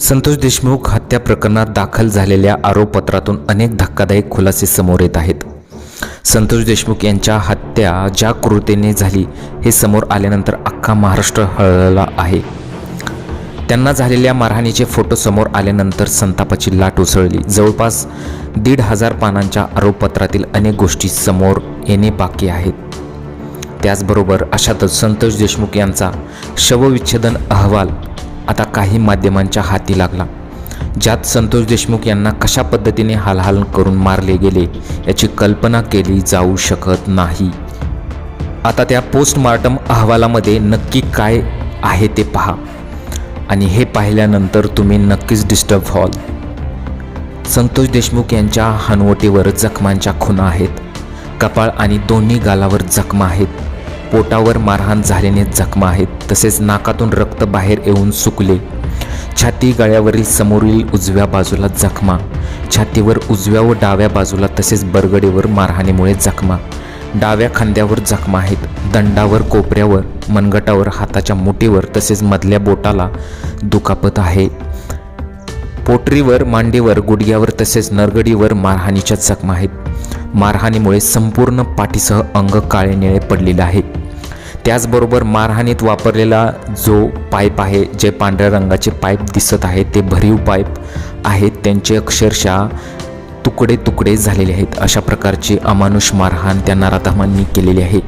संतोष देशमुख हत्या प्रकरणात दाखल झालेल्या आरोपपत्रातून अनेक धक्कादायक खुलासे समोर येत आहेत. संतोष देशमुख यांच्या हत्या ज्या क्रूरतेने झाली हे समोर आल्यानंतर अख्खा महाराष्ट्र हळला आहे. त्यांना झालेल्या मारहाणीचे फोटो समोर आल्यानंतर संतापाची लाट उसळली. जवळपास दीड हजार पानांच्या आरोपपत्रातील अनेक गोष्टी समोर येणे बाकी आहेत. त्याचबरोबर अशातच संतोष देशमुख यांचा शवविच्छेदन अहवाल आता काही माध्यमांच्या हाती लागला. ज्यात संतोष देशमुख यांना कशा पद्धतीने हालहाल करून मारले गेले याची कल्पना केली जाऊ शकत नाही. आता त्या पोस्टमार्टम अहवालामध्ये नक्की काय आहे ते पहा. आणि हे पाहिल्यानंतर तुम्ही नक्कीच डिस्टर्ब व्हाल. संतोष देशमुख यांच्या हनवटीवर जखमांच्या खुणा आहेत. कपाळ आणि दोन्ही गालावर जखमा आहेत. पोटावर मारहाण झाल्याने जखमा आहेत. तसेच नाकातून रक्त बाहेर येऊन सुकले. छाती गळ्यावरील समोरील उजव्या बाजूला जखमा. छातीवर उजव्या व डाव्या बाजूला तसेच बरगडीवर मारहाणीमुळे जखमा. डाव्या खांद्यावर जखमा आहेत. दंडावर कोपऱ्यावर मनगटावर हाताच्या मुठीवर तसेच मधल्या बोटाला दुखापत आहे. पोटरीवर मांडीवर गुडघ्यावर तसेच नरगडीवर मारहाणीच्या जखमा आहेत. मारहाणीमुळे संपूर्ण पाठीसह अंग काळे निळे पडलेले आहे. त्याचबरोबर मारहाणीत वापरलेला जो पाईप आहे जे पांढऱ्या रंगाचे पाईप दिसत आहे ते भरीव पाईप आहेत. त्यांचे अक्षरशः तुकडे तुकडे झालेले आहेत. अशा प्रकारची अमानुष मारहाण त्या नराधमांनी केलेली आहे.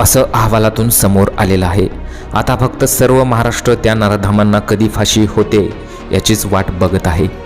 असं अहवालातून समोर आलेलं आहे. आता फक्त सर्व महाराष्ट्र त्या नराधमांना कधी फाशी होते याचीच वाट बघत आहे.